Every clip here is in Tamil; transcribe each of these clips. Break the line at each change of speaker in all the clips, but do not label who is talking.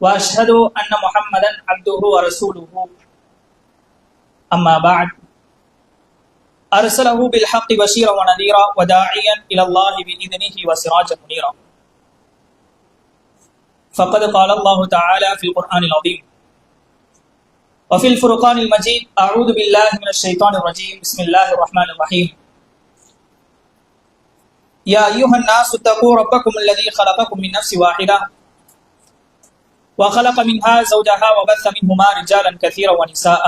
وأشهد أن محمدا عبده ورسوله. أما بعد أرسله بالحق بشيرا ونذيرا وداعيا إلى الله بإذنه وسراجا منيرا. فقد قال الله تعالى في القرآن العظيم. وفي الفرقان المجيد أعوذ بالله من الشيطان الرجيم. بسم الله الرحمن الرحيم. يا أيها الناس اتقوا ربكم الذي خلقكم من نفس واحدة. وخلق منها زوجها وبث منهما رجالا كثيرا ونساء.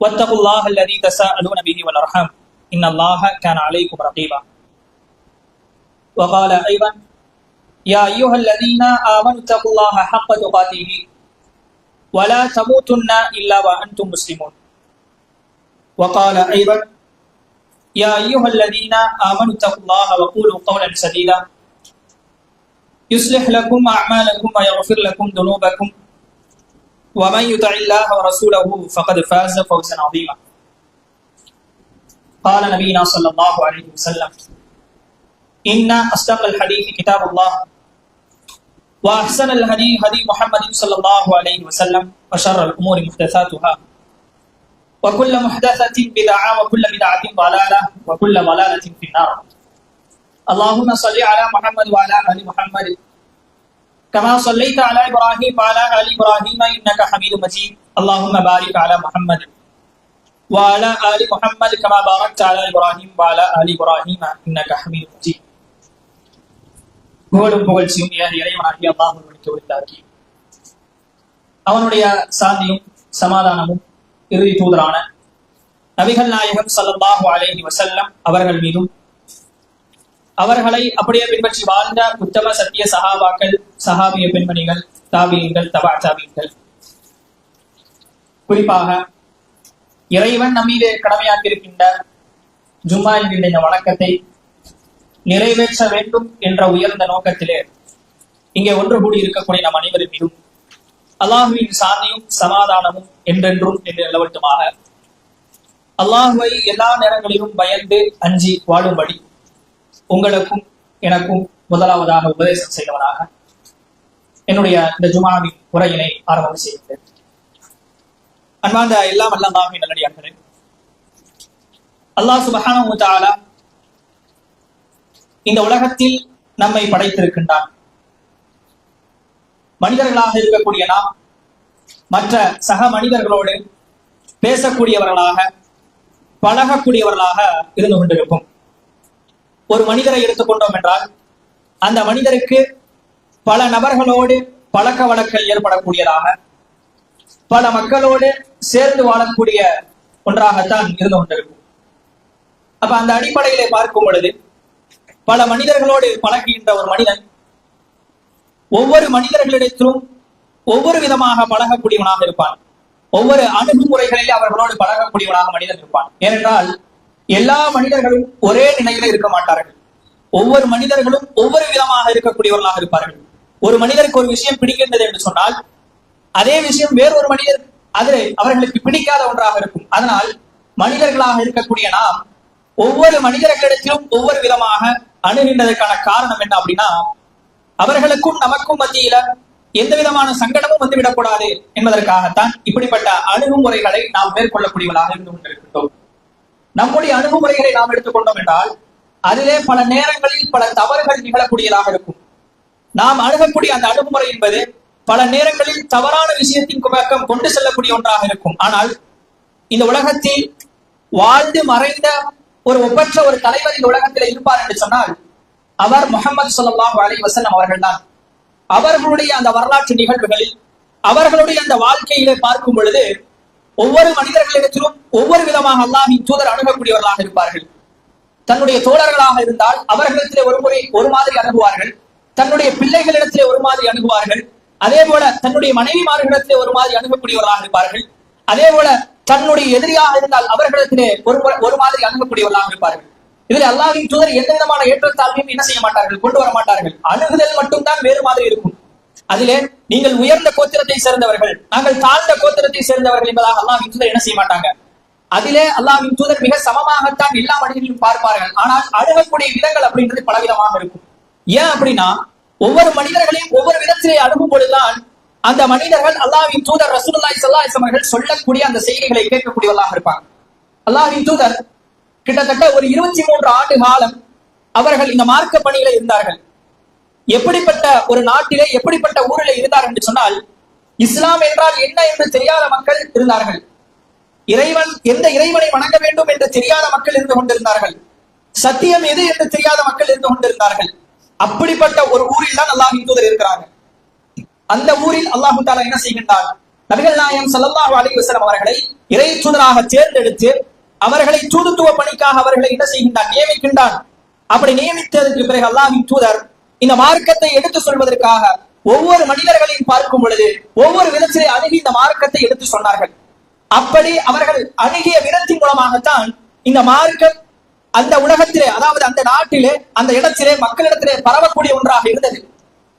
واتقوا الله الذي تساءلون به والأرحام. إن الله كان عليكم رقيبا. وقال أيضا يا أيها الذين آمنوا اتقوا الله حق تقاته ولا تموتن إلا وأنتم مسلمون. وقال أيضا يا أيها الذين آمنوا اتقوا الله وقولوا قولا سديدا. يصلح لكم أعمالكم ويغفر لكم ذنوبكم. ومن يطع الله ورسوله فقد فاز فوزا عظيما. قال نبينا صلى الله عليه وسلم إن أصدق الحديث كتاب الله وأحسن الهدي هدي محمد صلى الله عليه وسلم وشر الأمور محدثاتها. وكل محدثة بدعة وكل بدعة ضلالة وكل ضلالة في النار. اللهم صل على محمد وعلى آل محمد كما صليت على إبراهيم وعلى آل إبراهيم إنك حميد مجيد اللهم بارك على محمد وعلى آل محمد كما باركت على إبراهيم وعلى آل إبراهيم إنك حميد مجيد புகழும் புகழ்ச்சியும் ஏன் இறைவனாகி அல்லாஹ் ஒருவனுக்கு உரித்தாக்கி அவனுடைய சாந்தியும் சமாதானமும் இறுதி தூதரான நபிகள் நாயகம் சல்லல்லாஹு அலைஹி வசல்லம் அவர்கள் மீதும் அவர்களை அப்படியே பின்பற்றி வாழ்ந்த உத்தம சத்திய சகாபாக்கள் சகாபிய பெண்மணிகள் தாபியங்கள் தபா தாபியங்கள். குறிப்பாக இறைவன் நம்மீது கடமையாக்கியிருக்கின்ற ஜும்மா என்கின்ற இந்த வணக்கத்தை நிறைவேற்ற வேண்டும் என்ற உயர்ந்த நோக்கத்திலே இங்கே ஒன்று கூடி இருக்கக்கூடிய நம் அனைவரின் மீதும் அல்லாஹுவின் சாந்தியும் சமாதானமும் என்றென்றும் என்று நிலவட்டுமாக. அல்லாஹுவை எல்லா நேரங்களிலும் பயந்து அஞ்சி வாழும்படி உங்களுக்கும் எனக்கும் முதலாவதாக உபதேசம் செய்தவனாக என்னுடைய இந்த ஜுமாவின் உரையினை ஆரம்பம் செய்கிறேன் அன்பார்ந்த எல்லாம் அல்லாஹின் நல்லடியார்களே அல்லாஹ் சுபஹான இந்த உலகத்தில் நம்மை படைத்திருக்கின்றான். மனிதர்களாக இருக்கக்கூடிய நாம் மற்ற சக மனிதர்களோடு பேசக்கூடியவர்களாக பழகக்கூடியவர்களாக இருந்து கொண்டிருக்கும். ஒரு மனிதரை எடுத்துக்கொண்டோம் என்றால் அந்த மனிதருக்கு பல நபர்களோடு பழக்க வழக்கங்கள் ஏற்படக்கூடியதாக பல மக்களோடு சேர்ந்து வாழக்கூடிய ஒன்றாகத்தான் இருந்து கொண்டிருக்கும். அப்ப அந்த அடிப்படையிலே பார்க்கும் பொழுது பல மனிதர்களோடு பழகுகின்ற ஒரு மனிதன் ஒவ்வொரு மனிதர்களிடத்திலும் ஒவ்வொரு விதமாக பழகக்கூடியவனாக இருப்பான். ஒவ்வொரு அணுகுமுறைகளில் அவர்களோடு பழகக்கூடியவனாக மனிதன் இருப்பான். ஏனென்றால் எல்லா மனிதர்களும் ஒரே நிலையில இருக்க மாட்டார்கள். ஒவ்வொரு மனிதர்களும் ஒவ்வொரு விதமாக இருக்கக்கூடியவர்களாக இருப்பார்கள். ஒரு மனிதருக்கு ஒரு விஷயம் பிடிக்கின்றது என்று சொன்னால் அதே விஷயம் வேறொரு மனிதர் அது அவர்களுக்கு பிடிக்காத ஒன்றாக இருக்கும். அதனால் மனிதர்களாக இருக்கக்கூடிய நாம் ஒவ்வொரு மனிதர்களிடத்திலும் ஒவ்வொரு விதமாக அணுகின்றதற்கான காரணம் என்ன அப்படின்னா அவர்களுக்கும் நமக்கும் மத்தியில எந்த விதமான சங்கடமும் வந்துவிடக்கூடாது என்பதற்காகத்தான் இப்படிப்பட்ட அணுகுமுறைகளை நாம் மேற்கொள்ளக்கூடியவர்களாக இருந்து கொண்டிருக்கின்றோம். நம்முடைய அணுகுமுறைகளை நாம் எடுத்துக்கொண்டோம் என்றால் அதிலே பல நேரங்களில் பல தவறுகள் நிகழக்கூடியதாக இருக்கும். நாம் அணுகக்கூடிய அந்த அணுகுமுறை என்பது பல நேரங்களில் தவறான விஷயத்தின் பக்கம் கொண்டு செல்லக்கூடிய ஒன்றாக இருக்கும். ஆனால் இந்த உலகத்தில் வாழ்ந்து மறைந்த ஒரு ஒப்பற்ற ஒரு தலைவர் இந்த உலகத்தில் இருப்பார் என்று சொன்னால் அவர் முகமது சொல்லாஹ் அலி வசல்லம் அவர்கள் தான் அவர்களுடைய அந்த வரலாற்று நிகழ்வுகளில் அவர்களுடைய அந்த வாழ்க்கையிலே பார்க்கும் பொழுது ஒவ்வொரு மனிதர்களிடத்திலும் ஒவ்வொரு விதமாக அல்லாஹின் தூதர் அணுகக்கூடியவர்களாக இருப்பார்கள். தன்னுடைய தோழர்களாக இருந்தால் அவர்களிடத்திலே ஒரு முறை ஒரு மாதிரி அணுகுவார்கள். தன்னுடைய பிள்ளைகளிடத்திலே ஒரு மாதிரி அணுகுவார்கள். அதே போல தன்னுடைய மனைவிமார்களிடத்திலே ஒரு மாதிரி அணுகக்கூடியவர்களாக இருப்பார்கள். அதே போல தன்னுடைய எதிரியாக இருந்தால் அவர்களிடத்திலே ஒரு ஒரு மாதிரி அணுகக்கூடியவர்களாக இருப்பார்கள். இதில் அல்லாஹ்வின் தூதர் எந்த விதமான ஏற்றத்தாழ்வையும் என்ன செய்ய மாட்டார்கள்? கொண்டு வர மாட்டார்கள். அணுகுதல் மட்டும்தான் வேறு மாதிரி இருக்கும். அதிலே நீங்கள் உயர்ந்த கோத்திரத்தை சேர்ந்தவர்கள் நாங்கள் தாழ்ந்த கோத்திரத்தை சேர்ந்தவர்கள் என்பதாக அல்லாஹின் தூதர் என்ன செய்ய மாட்டாங்க அதிலே அல்லாஹின் தூதர் மிக சமமாகத்தான் எல்லா மனிதர்களையும் பார்ப்பார்கள். ஆனால் அணுகக்கூடிய விதங்கள் அப்படின்றது பலவிதமாக இருக்கும். ஏன் அப்படின்னா ஒவ்வொரு மனிதர்களையும் ஒவ்வொரு விதத்திலே அணுகும் பொழுதுதான் அந்த மனிதர்கள் அல்லாஹின் தூதர் ரசூல்லாய் ஸல்லல்லாஹு அவர்கள் சொல்லக்கூடிய அந்த செய்திகளை கேட்கக்கூடியவர்களாக இருப்பாங்க. அல்லாஹின் தூதர் கிட்டத்தட்ட ஒரு இருபத்தி மூன்று ஆண்டு காலம் அவர்கள் இந்த மார்க்க பணியில இருந்தார்கள். எப்படிப்பட்ட ஒரு நாட்டிலே எப்படிப்பட்ட ஊரிலே இருந்தார்கள் என்று சொன்னால் இஸ்லாம் என்றால் என்ன என்று தெரியாத மக்கள் இருந்தார்கள். இறைவன் எந்த இறைவனை வணங்க வேண்டும் என்று தெரியாத மக்கள் இருந்து கொண்டிருந்தார்கள். சத்தியம் எது என்று தெரியாத மக்கள் இருந்து கொண்டிருந்தார்கள். அப்படிப்பட்ட ஒரு ஊரில் தான் அல்லாஹ் தூதர் இருக்கிறாங்க. அந்த ஊரில் அல்லாஹு தாலா என்ன செய்கின்றார் நபிகள் நாயகம் ஸல்லல்லாஹு அலைஹி அவர்களை இறை தூதராக தேர்ந்தெடுத்து அவர்களை தூதுத்துவ பணிக்காக அவர்களை என்ன செய்கின்றான்? நியமிக்கின்றான். அப்படி நியமித்ததற்கு பிறகு அல்லாஹின் தூதர் இந்த மார்க்கத்தை எடுத்து சொல்வதற்காக ஒவ்வொரு மனிதர்களையும் பார்க்கும் பொழுது ஒவ்வொரு விதத்திலே அணுகி இந்த மார்க்கத்தை எடுத்து சொன்னார்கள். அப்படி அவர்கள் அணுகிய விதத்தின் மூலமாகத்தான் இந்த மார்க்கம் அந்த உலகத்திலே அதாவது அந்த நாட்டிலே அந்த இடத்திலே மக்களிடத்திலே பரவக்கூடிய ஒன்றாக இருந்தது.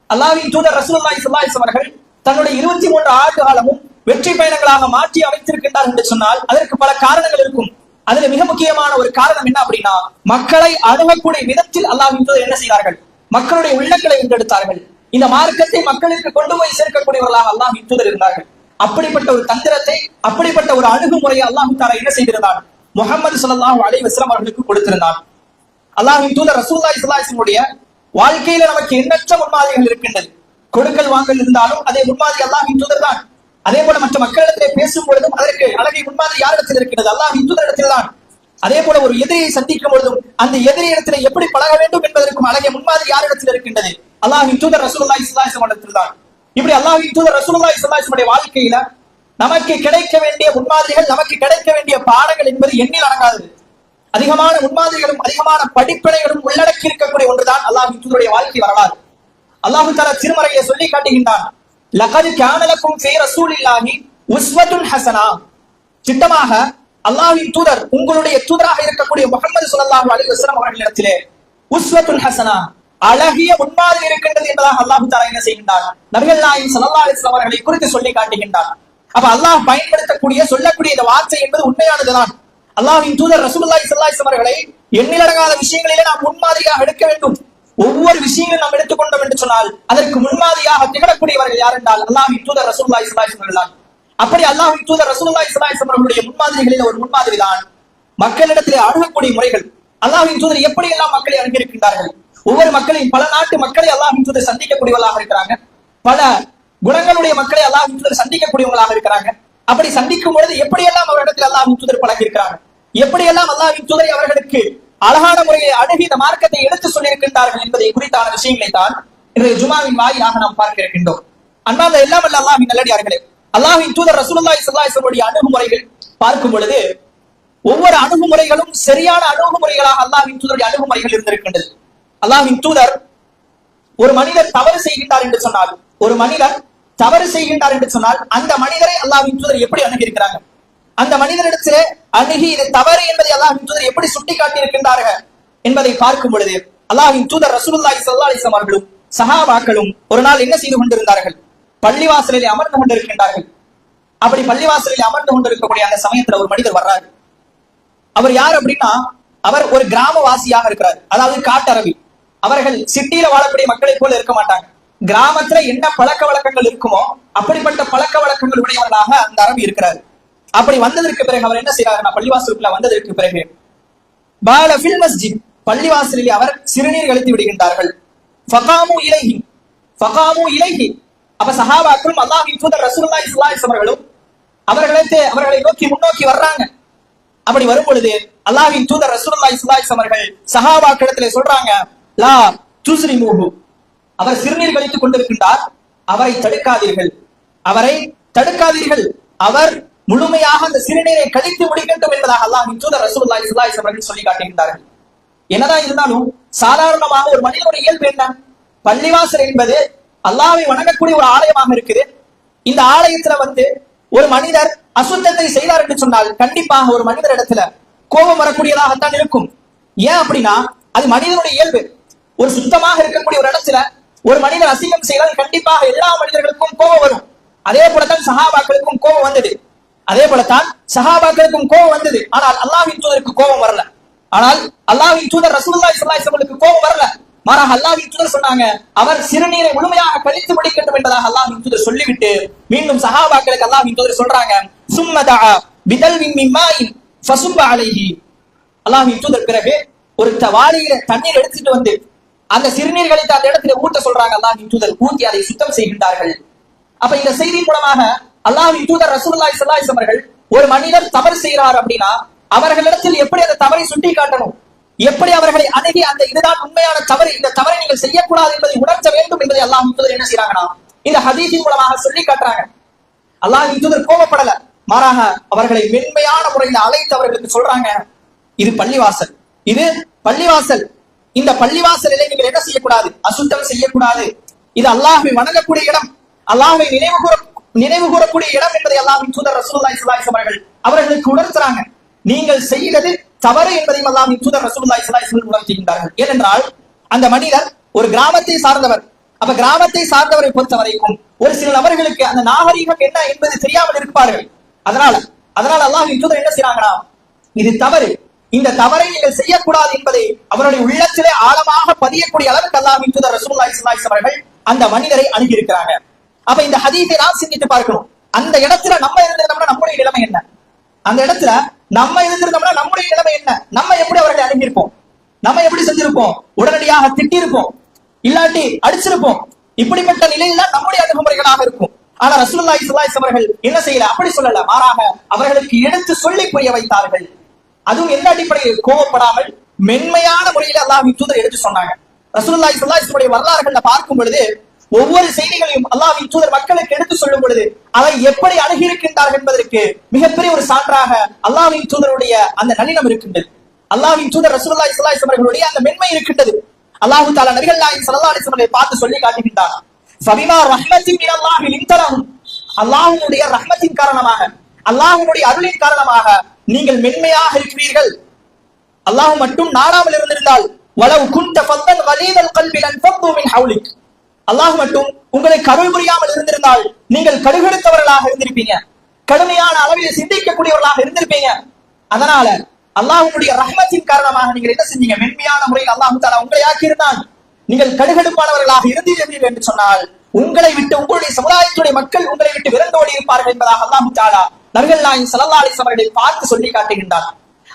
அல்லாஹ்வின் தூதர் ரசூல்லாய் ஸல்லல்லாஹு அவர்கள் தன்னுடைய இருபத்தி மூன்று ஆண்டு காலமும் வெற்றி பயணங்களாக மாற்றி அமைத்திருக்கின்றார் என்று சொன்னால் அதற்கு பல காரணங்கள் இருக்கும். அதுல மிக முக்கியமான ஒரு காரணம் என்ன அப்படின்னா மக்களை அணுகக்கூடிய விதத்தில் அல்லாஹ்வின் தூதர் என்ன செய்தார்கள்? மக்களுடைய உள்ளங்களை வென்றெடுத்தார்கள் இந்த மார்க்கத்தை மக்களுக்கு கொண்டு போய் சேர்க்கக்கூடியவர்களாக அல்லாம் இத்துதர் இருந்தார்கள். அப்படிப்பட்ட ஒரு தந்திரத்தை அப்படிப்பட்ட ஒரு அணுகுமுறையை அல்லாஹு தாரா என்ன செய்திருந்தான்? முகமது ஸல்லல்லாஹு அலை வஸ்லாம் அவர்களுக்கு கொடுத்திருந்தான். அல்லாஹ்வின் தூதர் ரசூல்லா இஸ்லாசினுடைய வாழ்க்கையில நமக்கு எண்ணற்ற முன்மாதிரிகள் இருக்கின்றது கொடுக்கல் வாங்கல் இருந்தாலும் அதே முன்மாதிரி அல்லாஹ்வின் தூதர் தான். அதே போல மற்ற மக்களிடத்திலே பேசும் பொழுதும் அதற்கு அழகை முன்மாதிரி யாரிடத்தில் இருக்கிறது அல்லாஹ் தூதர் இடத்தில் தான் அதே போல ஒரு எதிரியை சந்திக்கும் பொழுதும் அந்த எதிரி இடத்துல எப்படி பழக வேண்டும் என்பதற்கும் அழகிய முன்மாதிரி யாரிடத்தில் இருக்கின்றது? அல்லாஹின் தூதர் ரசூல்லா இஸ்லாசம் இடத்தில் தான் இப்படி அல்லாஹின் தூதர் ரசூல்லா ஸல்லல்லாஹு வாழ்க்கையில நமக்கு கிடைக்க வேண்டிய முன்மாதிரிகள் நமக்கு கிடைக்க வேண்டிய பாடங்கள் என்பது எண்ணில் அடங்காதது. அதிகமான முன்மாதிரிகளும் அதிகமான படிப்பினைகளும் உள்ளடக்கி இருக்கக்கூடிய ஒன்றுதான் அல்லாஹின் தூதருடைய வாழ்க்கை வரலாறு. அல்லாஹு தஆலா திருமறையை சொல்லி காட்டுகின்றான். லகது கான லக்கும் ஃபீ ரசூலில்லாஹி உஸ்வத்துல் ஹசனா. திட்டமாக அல்லாஹின் தூதர் உங்களுடைய தூதராக இருக்கக்கூடிய முகமது சுல்லாஹு அலி வஸ்லம் அவர்களிடத்திலே உஸ்வத்துன் ஹசனா அழகிய முன்மாதிரி இருக்கின்றது என்பதாக அல்லாஹு தாலா என்ன செய்கின்றார்? நபிகள் நாயின் சல்லா அலைஹி அவர்களை குறித்து சொல்லி காட்டுகின்றார். அப்ப அல்லாஹ் பயன்படுத்தக்கூடிய சொல்லக்கூடிய இந்த வார்த்தை என்பது உண்மையானதுதான். அல்லாஹின் தூதர் ரசூலுல்லாஹி ஸல்லல்லாஹு அலைஹி அவர்களை எண்ணிலடங்காத விஷயங்களிலே நாம் முன்மாதிரியாக எடுக்க வேண்டும். ஒவ்வொரு விஷயங்களும் நாம் எடுத்துக்கொண்டோம் என்று சொன்னால் அதற்கு முன்மாதிரியாக திகழக்கூடியவர்கள் யார் என்றால் அல்லாஹின் தூதர் ரசூலுல்லாஹி ஸல்லல்லாஹு அலைஹி தான் அப்படி அல்லாஹ் தூதர் ரசூலுல்லாஹி ஸல்லல்லாஹு அலைஹி அவர்களுடைய முன்மாதிரிகளில் ஒரு முன்மாதிரி தான் மக்களிடத்திலே அணுகக்கூடிய முறைகள். அல்லாஹ்வின் தூதர் எப்படி எல்லாம் மக்களை அணுகியிருக்கின்றார்கள்? ஒவ்வொரு மக்களையும் பல நாட்டு மக்களை அல்லாஹ்வின் தூதர் சந்திக்கக்கூடியவர்களாக இருக்கிறாங்க. பல குணங்களுடைய மக்களை அல்லாஹ்வின் தூதர் சந்திக்கக்கூடியவங்களாக இருக்கிறாங்க. அப்படி சந்திக்கும் பொழுது எப்படியெல்லாம் அவரிடத்தில் அல்லாஹ்வின் தூதர் பழகி இருக்கிறாங்க எப்படியெல்லாம் அல்லாஹ்வின் தூதரை அவர்களுக்கு அழகான முறையை அணுகி இந்த மார்க்கத்தை எடுத்து சொல்லியிருக்கின்றார்கள் என்பதை குறித்தான விஷயங்களை தான் இன்றைய ஜுமாவின் வாயிலாக நாம் பார்க்க இருக்கின்றோம். அண்ணாந்த எல்லாம் அல்ல அல்லாஹின் நல்லடியார்களே அல்லாஹின் தூதர் ரசூலுல்லாஹி ஸல்லல்லாஹு அலைஹி வஸல்லம் அணுகுமுறைகள் பார்க்கும் பொழுது ஒவ்வொரு அணுகுமுறைகளும் சரியான அணுகுமுறைகளாக அல்லாஹின் தூதருடைய அணுகுமுறைகள் இருந்திருக்கின்றது. அல்லாஹின் தூதர் ஒரு மனிதர் தவறு செய்கின்றார் என்று சொன்னால் ஒரு மனிதர் தவறு செய்கின்றார் என்று சொன்னால் அந்த மனிதரை அல்லாஹின் தூதர் எப்படி அணுகியிருக்கிறாங்க? அந்த மனிதரிடத்திலே அணுகி இது தவறு என்பதை அல்லாஹின் தூதர் எப்படி சுட்டி காட்டியிருக்கின்றார்கள் என்பதை பார்க்கும் பொழுது அல்லாஹின் தூதர் ரசூலுல்லாஹி ஸல்லல்லாஹு அலைஹி வஸல்லம் அவர்களும் சஹாபாக்களும் ஒரு நாள் என்ன செய்து கொண்டிருந்தார்கள்? பள்ளிவாசலில் அமர்ந்து கொண்டிருக்கின்றார்கள். அப்படி பள்ளிவாசலில் அமர்ந்து கொண்டிருக்கக்கூடிய அந்த சமயத்துல ஒரு மனிதர் வர்றாரு. அவர் யார் அப்படின்னா அவர் ஒரு கிராமவாசியாக இருக்கிறார். அதாவது காட்டரவி அவர்கள் சிட்டியில வாழக்கூடிய மக்களை போல இருக்க மாட்டாங்க. கிராமத்துல என்ன பழக்க வழக்கங்கள் இருக்குமோ அப்படிப்பட்ட பழக்க வழக்கங்கள் உடையவர்களாக அந்த அரபி இருக்கிறார். அப்படி வந்ததற்கு பிறகு அவர் என்ன செய்யறாருன்னா பள்ளிவாசலுக்குள்ள வந்ததற்கு பிறகு பால பில் மஸ்ஜித் பள்ளிவாசலில் அவர் சிறுநீர் கழித்து விடுகின்றார்கள். ஃபகாமு இலைஹி ஃபகாமு இலைஹி அப்ப சஹாபாக்களும் அல்லாஹின் தூதர் ரசூல்லா இஸ்லாஸ் அவர்களும் அவர்களை அவர்களை நோக்கி முன்னோக்கி வர்றாங்க. அப்படி வரும் பொழுது அல்லாஹின் தூதர் ரசூல்லா இஸ்லாஸ் அவர்கள் சஹாபாக்களிடத்திலே சொல்றாங்க லா துஸ்ரிமுஹு. அவர் சிறுநீர் கழித்துக் கொண்டிருக்கின்றார் அவரை தடுக்காதீர்கள். அவரை தடுக்காதீர்கள். அவர் முழுமையாக அந்த சிறுநீரை கழித்து முடிக்கட்டும் என்பதாக அல்லாஹ்வின் தூதர் ரசூல்லா இஸ்லாஸ் அவர்கள் சொல்லி காட்டுகின்றார்கள். என்னதான் இருந்தாலும் சாதாரணமாக ஒரு மனிதனுடைய இயல்பு என்ன? பள்ளிவாசல் என்பது அல்லாவை வணங்கக்கூடிய ஒரு ஆலயமாக இருக்குது. இந்த ஆலயத்துல வந்து ஒரு மனிதர் அசுத்தத்தை செய்தார் என்று சொன்னால் கண்டிப்பாக ஒரு மனிதர் இடத்துல கோபம் வரக்கூடியதாகத்தான் இருக்கும். ஏன் அப்படின்னா அது மனிதனுடைய இயல்பு. ஒரு சுத்தமாக இருக்கக்கூடிய ஒரு இடத்துல ஒரு மனிதர் அசிங்கம் செய்தால் கண்டிப்பாக எல்லா மனிதர்களுக்கும் கோபம் வரும். அதே போலத்தான் சஹாபாக்களுக்கும் கோபம் வந்தது. அதே போலத்தான் சஹாபாக்களுக்கும் கோபம் வந்தது. ஆனால் அல்லாஹ்வின் தூதருக்கு கோபம் வரல. ஆனால் அல்லாஹ்வின் தூதர் ரசூலுல்லாஹி ஸல்லல்லாஹு கோபம் வரல. மாறாக அல்லாஹ் தூதர் சொன்னாங்க அவர் சிறுநீரை முழுமையாக கழித்து முடிக்கட்டும் என்பதாக அல்லாஹ்வின் தூதர் சொல்லிவிட்டு மீண்டும் சஹாபாக்களுக்கு அல்லாஹ் தூதர் சொல்றாங்க சும்மதா பிதல்வின் மிம்மாயின் ஃபசுப்ப அலைஹி. தூதர் பிறகு ஒரு வாரியில தண்ணீர் எடுத்துட்டு வந்து அந்த சிறுநீர் கழித்து அந்த இடத்துல ஊட்ட சொல்றாங்க அல்லாஹ்வின் தூதர் ஊட்டி அதை சுத்தம் செய்கின்றார்கள். அப்ப இந்த செய்தி மூலமாக அல்லாஹ் தூதர் ரசூல்லாய் ஸல்லல்லாஹு அவர்கள் ஒரு மனிதர் தவறு செய்கிறார் அப்படின்னா அவர்களிடத்தில் எப்படி அந்த தவறை சுட்டி காட்டணும் எப்படி அவர்களை அணுகி அந்த இதுதான் உண்மையான தவறு இந்த தவறை நீங்கள் செய்யக்கூடாது என்பதை உணர்த்த வேண்டும் என்பதை அல்லாஹ் தூதர் என்ன செய்றாங்கன்னா இந்த ஹதீஸின் மூலமாக சொல்லி காட்டுறாங்க. அல்லாஹ் தூதர் கோபப்படல. மாறாக அவர்களை மென்மையான முறையில் அழைத்து அவர்களுக்கு சொல்றாங்க இது பள்ளிவாசல். இது பள்ளிவாசல். இந்த பள்ளிவாசலிலே நீங்கள் என்ன செய்யக்கூடாது? அசுத்தம் செய்யக்கூடாது. இது அல்லாஹை வணங்கக்கூடிய இடம். அல்லாஹை நினைவு கூற நினைவு கூறக்கூடிய இடம் என்பதை அல்லாஹின் தூதர் ரசூல்லாய் சுல்லாய் அவர்கள் அவர்களுக்கு உணர்த்துறாங்க. நீங்கள் செய்கிறது தவறு என்பதையும் அல்லாம் தூதர் ரசூலுல்லாஹி ஸல்லல்லாஹு அலைஹி ஏனென்றால் அந்த மனிதர் ஒரு கிராமத்தை சார்ந்தவர். அப்ப கிராமத்தை சார்ந்தவரை பொறுத்த வரைக்கும் ஒரு சில நபர்களுக்கு அந்த நாகரீகம் என்ன என்பது தெரியாமல் இருப்பார்கள். அதனால அதனால அல்லாஹ்வின் தூதர் என்ன செய்யறாங்கன்னா இது தவறு. இந்த தவறை நீங்கள் செய்யக்கூடாது என்பதை அவருடைய உள்ளத்திலே ஆழமாக பதியக்கூடிய அளவுக்கு அல்லாஹ்வின் தூதர் ரசூலுல்லாஹி ஸல்லல்லாஹு அவர்கள் அந்த மனிதரை அணுகியிருக்கிறாங்க. அப்ப இந்த ஹதீஸை நாம் சிந்தித்து பார்க்கணும். அந்த இடத்துல நம்ம இருந்திருந்தோம்னா நம்முடைய நிலைமை என்ன? அந்த இடத்துல நம்ம இருந்திருந்தோம்னா நம்ம நிலைமை என்ன நம்ம எப்படி அவர்களை அணுகியிருப்போம் நம்ம எப்படி செஞ்சிருப்போம் உடனடியாக திட்டிருப்போம். இல்லாட்டி அடிச்சிருப்போம். இப்படிப்பட்ட நிலையில நம்முடைய அணுகுமுறைகளாக இருக்கும். ஆனா ரசூல்லா இஸ்லாஸ் அவர்கள் என்ன செய்யல? அப்படி சொல்லல. மாறாக அவர்களுக்கு எடுத்து சொல்லி புரிய வைத்தார்கள். அதுவும் எந்த அடிப்படையில்? கோவப்படாமல் மென்மையான முறையில் அல்லாஹ் தூதர் எடுத்து சொன்னாங்க. ரசூல்லா ஸல்லல்லாஹு வரலாறுகள்ல பார்க்கும் பொழுது ஒவ்வொரு செய்திகளையும் அல்லாஹ்வின் தூதர் மக்களுக்கு எடுத்து சொல்லும் பொழுது அதை எப்படி அணுகியிருக்கின்றார்கள் என்பதற்கு மிகப்பெரிய ஒரு சான்றாக அல்லாஹின் தூதருடைய அந்த நளினம் இருக்கின்றது. அல்லாஹின் தூதர் ரசூல்லா இஸ்லாஸ் அவர்களுடைய அந்த மென்மை இருக்கின்றது. அல்லாஹு தாலா நபிகள் நாயகம் சல்லா அலைஹி பார்த்து சொல்லி காட்டுகின்றார் ஃபபிமா ரஹ்மத்தின் மினல்லாஹி லின்தலஹும் அல்லாஹுடைய ரஹ்மத்தின் காரணமாக அல்லாஹுடைய அருளின் காரணமாக நீங்கள் மென்மையாக இருக்கிறீர்கள். அல்லாஹ் மட்டும் நாடாமல் இருந்திருந்தால் வலவு குண்ட ஃபத்தன் வலீதல் கல்பி பத்துவின் ஹவுலிக். அல்லாஹ் மட்டும் உங்களை கருள் புரியாமல் இருந்திருந்தால் நீங்கள் கடுகெடுத்தவர்களாக இருந்திருப்பீங்க. கடுமையான அளவில் சிந்திக்கக்கூடியவர்களாக இருந்திருப்பீங்க. அதனால அல்லாஹுடைய ரஹ்மத்தின் காரணமாக நீங்கள் என்ன செஞ்சீங்க? மென்மையான முறையில் அல்லாஹு தாலா உங்களை ஆக்கியிருந்தான். நீங்கள் கடுகடுப்பானவர்களாக இருந்தீர்கள் என்று சொன்னால் உங்களை விட்டு உங்களுடைய சமுதாயத்துடைய மக்கள் உங்களை விட்டு விரண்டோடி இருப்பார்கள் என்பதாக அல்லாஹு தாலா நபிகள் நாயின் சல்லா அலிஸ் அவர்களை பார்த்து சொல்லி காட்டுகின்றார்.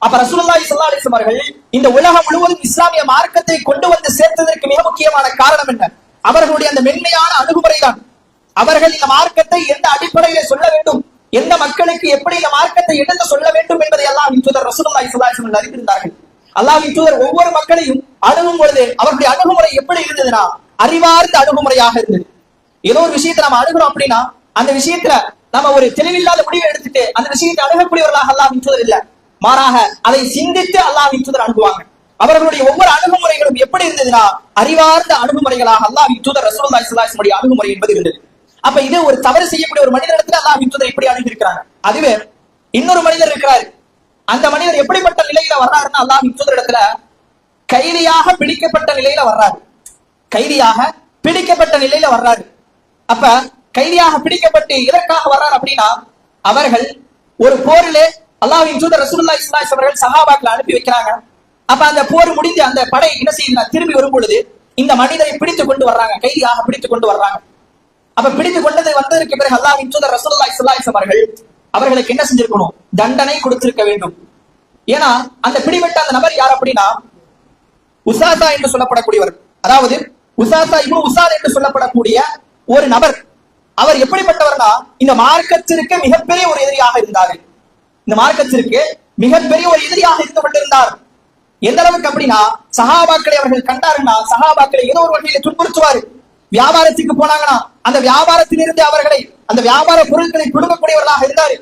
அப்ப ரசூலுல்லாஹி சல்லா அலிஸ் அவர்கள் இந்த உலகம் முழுவதும் இஸ்லாமிய மார்க்கத்தை கொண்டு வந்து சேர்த்ததற்கு மிக முக்கியமான காரணம் என்ன? அவர்களுடைய அந்த மென்மையான அணுகுமுறை தான் அவர்கள் இந்த மார்க்கத்தை எந்த அடிப்படையில சொல்ல வேண்டும்? எந்த மக்களுக்கு எப்படி இந்த மார்க்கத்தை எடுத்து சொல்ல வேண்டும் என்பதை அல்லாஹ்வின் தூதர் ரசூலுல்லாஹி ஸல்லல்லாஹு அறிந்திருந்தார்கள். அல்லாஹ்வின் தூதர் ஒவ்வொரு மக்களையும் அணுகும் பொழுது அவருடைய அணுகுமுறை எப்படி இருந்ததுன்னா அறிவார்ந்த அணுகுமுறையாக இருந்தது. ஏதோ ஒரு விஷயத்தை நம்ம அணுகிறோம் அப்படின்னா அந்த விஷயத்துல நம்ம ஒரு தெளிவில்லாத முடிவை எடுத்துட்டு அந்த விஷயத்தை அணுகக்கூடியவர்களாக அல்லாஹ்வின் தூதர் இல்ல. மாறாக அதை சிந்தித்து அல்லாஹ் தூதர் அணுகுவாங்க. அவர்களுடைய ஒவ்வொரு அணுகுமுறைகளும் எப்படி இருந்ததுன்னா அறிவார்ந்த அணுகுமுறைகளாக அல்லாஹ்வின் தூதர் ரசூலுல்லாஹி ஸல்லல்லாஹு அணுகுமுறை என்பது இருந்தது. அப்ப இது ஒரு தவறு செய்யக்கூடிய ஒரு மனிதனிடத்துல அல்லாஹ் தூதர் எப்படி அணுகி இருக்கிறாங்க அதுவே இன்னொரு மனிதர் இருக்கிறாரு. அந்த மனிதர் எப்படிப்பட்ட நிலையில வர்றாருன்னா அல்லாஹ் தூதர் இடத்துல கைதியாக பிடிக்கப்பட்ட நிலையில வர்றாரு. கைதியாக பிடிக்கப்பட்ட நிலையில வர்றாரு. அப்ப கைதியாக பிடிக்கப்பட்டு இதற்காக வர்றாரு அப்படின்னா அவர்கள் ஒரு போரிலே அல்லாஹின் தூதர் ரசூல்லா இஸ்லாஸ் அவர்கள் சஹாபாக்களை அனுப்பி வைக்கிறாங்க. அப்ப அந்த போர் முடிந்து அந்த படை என்ன செய்யுதுன்னா திரும்பி வரும் பொழுது இந்த மனிதரை பிடித்து கொண்டு வர்றாங்க. கைதியாக பிடித்து கொண்டு வர்றாங்க. அப்ப பிடித்து கொண்டது வந்ததற்கு பிறகு அல்லாஹின் தூதர் ரசூல்லா ஸல்லல்லாஹு அவர்கள் அவர்களுக்கு என்ன செஞ்சிருக்கணும்? தண்டனை கொடுத்திருக்க வேண்டும். ஏன்னா அந்த பிடிபட்ட அந்த நபர் யார் அப்படின்னா உசாசா என்று சொல்லப்படக்கூடியவர். அதாவது உசாசா இப்னு உசாத் என்று சொல்லப்படக்கூடிய ஒரு நபர். அவர் எப்படிப்பட்டவர்னா இந்த மார்க்கத்திற்கு மிகப்பெரிய ஒரு எதிரியாக இருந்தார். இந்த மார்க்கத்திற்கு மிகப்பெரிய ஒரு எதிரியாக இருந்து கொண்டிருந்தார். எந்த அளவுக்கு அப்படின்னா சஹாபாக்களை அவர்கள் கண்டாருன்னா சஹாபாக்களை ஏதோ ஒரு வகையில துன்புறுத்துவாரு. வியாபாரத்துக்கு போனாங்கன்னா அந்த வியாபாரத்திலிருந்து அவர்களை அந்த வியாபார பொருட்களை கொடுக்கக்கூடியவர்களாக இருந்தாரு.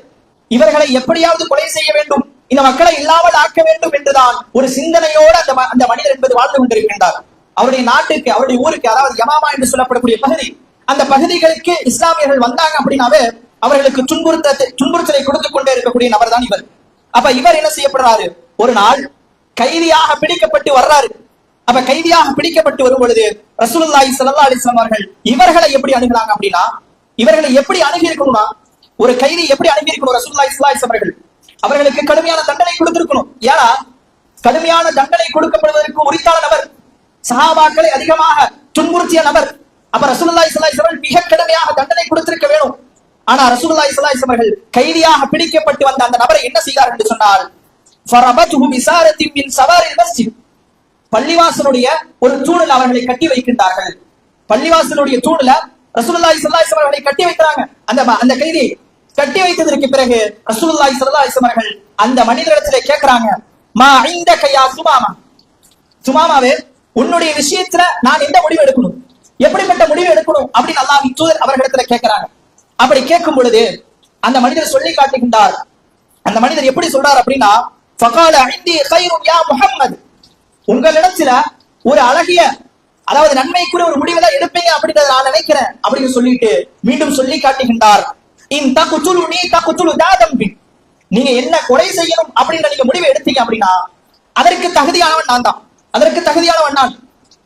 இவர்களை எப்படியாவது கொலை செய்ய வேண்டும் இந்த மக்களை இல்லாமல் ஆக்க வேண்டும் என்றுதான் ஒரு சிந்தனையோடு அந்த அந்த மனிதர் என்பது வாழ்ந்து கொண்டிருக்கின்றார். அவருடைய நாட்டுக்கு அவருடைய ஊருக்கு அதாவது யமாமா என்று சொல்லப்படக்கூடிய பகுதி அந்த பகுதிகளுக்கு இஸ்லாமியர்கள் வந்தாங்க அப்படின்னாவே அவர்களுக்கு துன்புறுத்த துன்புறுத்தலை கொடுத்துக் கொண்டே இருக்கக்கூடிய நபர் தான் இவர். அப்ப இவர் என்ன செய்யப்படுறாரு? ஒரு நாள் கைதியாக பிடிக்கப்பட்டு வர்றாரு. அப்ப கைதியாக பிடிக்கப்பட்டு வரும் பொழுது ரசூலுல்லாஹி சல்லா அலிஸ்லாம் அவர்கள் இவர்களை எப்படி அணுகிறாங்க அப்படின்னா இவர்களை எப்படி அணுகி இருக்கணும்னா ஒரு கைதி எப்படி அணுகி இருக்கணும் ரசூலுல்லாஹி ஸல்லல்லாஹு அவர்கள்? அவர்களுக்கு கடுமையான தண்டனை கொடுத்திருக்கணும். ஏன்னா கடுமையான தண்டனை கொடுக்கப்படுவதற்கு உரித்தான நபர் சஹாபாக்களை அதிகமாக துன்புறுத்திய நபர். அப்ப ரசூலுல்லாஹி ஸல்லல்லாஹு அவர்கள் மிக கடுமையாக தண்டனை கொடுத்திருக்க வேணும் ஆனா ரசூலுல்லாஹி ஸல்லல்லாஹு அவர்கள் கைதியாக பிடிக்கப்பட்டு வந்த அந்த நபரை என்ன செய்தார் என்று சொன்னால் பள்ளிவாசலுடைய ஒரு தூணில் அவர்களை கட்டி வைக்கின்றார்கள். பள்ளிவாசலுடைய தூணில் ரசூலுல்லாஹி ஸல்லல்லாஹு அலைஹி அவர்களை கட்டி வைக்கிறாங்க. அந்த அந்த கைதியை கட்டி வைத்ததற்கு பிறகு ரசூலுல்லாஹி ஸல்லல்லாஹு அலைஹி அவர்கள் அந்த மனிதரிடத்திலே கேட்கிறாங்க மா ஐந்த கையா சுமாமா? சுமாமாவே உன்னுடைய விஷயத்துல நான் எந்த முடிவு எடுக்கணும்? எப்படிப்பட்ட முடிவு எடுக்கணும்? அப்படின்னு அல்லாஹ் தூதர் அவர்களிடத்துல கேட்கிறாங்க. அப்படி கேட்கும் பொழுது அந்த மனிதர் சொல்லி காட்டுகின்றார். அந்த மனிதர் எப்படி சொல்றார் அப்படின்னா ஃபகால ஐந்தி கைரும் யா முஹம்மது. உங்களிடத்துல ஒரு அழகிய அதாவது நன்மைக்குரிய ஒரு முடிவை தான் எடுப்பீங்க அப்படின்றத நான் நினைக்கிறேன் அப்படின்னு சொல்லிட்டு மீண்டும் சொல்லி காட்டுகின்றார். இன் தகுத்துலு நீ தகுத்துலு தாதம்பி நீங்க என்ன கொலை செய்யணும் அப்படின்ற நீங்க முடிவை எடுத்தீங்க அப்படின்னா அதற்கு தகுதியானவன் நான் தான். அதற்கு தகுதியானவன் நான்.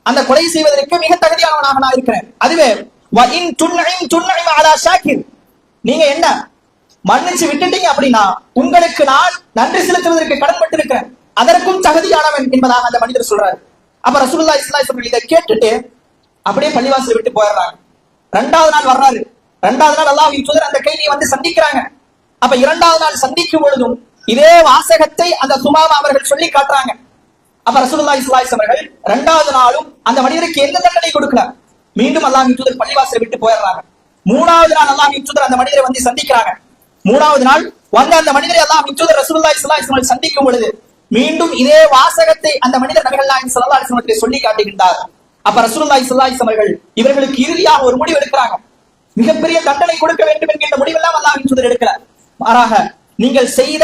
அந்த கொலை செய்வதற்கு மிக தகுதியானவனாக நான் இருக்கிறேன். அதுவே வ இன் துண்ணையும் துண்ணையும் அலா ஷாக்கிர். நீங்க என்ன மன்னிச்சு விட்டுட்டீங்க அப்படின்னா உங்களுக்கு நான் நன்றி செலுத்துவதற்கு கடன்பட்டு இருக்கிறேன் அதற்கும் தகுதியானவன் என்பதாக அந்த மனிதர் சொல்றாரு. அப்ப ரசூல்லா ஸல்லல்லாஹு இதை கேட்டுட்டு அப்படியே பள்ளிவாசல் விட்டு போயிடுறாங்க. ரெண்டாவது நாள் வர்றாரு. ரெண்டாவது நாள் அல்லாஹ் தூதர் அந்த கைதியை வந்து சந்திக்கிறாங்க. அப்ப இரண்டாவது நாள் சந்திக்கும் பொழுதும் இதே வாசகத்தை அந்த சுமாவா அவர்கள் சொல்லி காட்டுறாங்க. அப்ப ரசூல்லா ஸல்லல்லாஹு அவர்கள் இரண்டாவது நாளும் அந்த மனிதருக்கு எந்த தண்டனை கொடுக்கல. மீண்டும் அல்லாஹ் தூதர் பள்ளிவாசலை விட்டு போயிடுறாங்க. மூணாவது நாள் அல்லாஹ் தூதர் அந்த மனிதரை வந்து சந்திக்கிறாங்க. மூணாவது நாள் வந்த அந்த மனிதரை அல்லாஹ் தூதர் ரசூல்லா ஸல்லல்லாஹு சந்திக்கும் பொழுது மீண்டும் இதே வாசகத்தை அந்த மனிதர் நபிகள் நாயகம் ஸல்லல்லாஹு சொல்லி காட்டுகின்றார். அப்ப ரசூல்லாய் ஸல்லல்லாஹு சமர்கள் அவர்கள் இவர்களுக்கு இறுதியாக ஒரு முடிவு எடுக்கிறாங்க. மிகப்பெரிய தண்டனை கொடுக்க வேண்டும் என்கின்ற முடிவெல்லாம் அல்லாஹின் தூதர் எடுக்கல. மாறாக நீங்கள் செய்த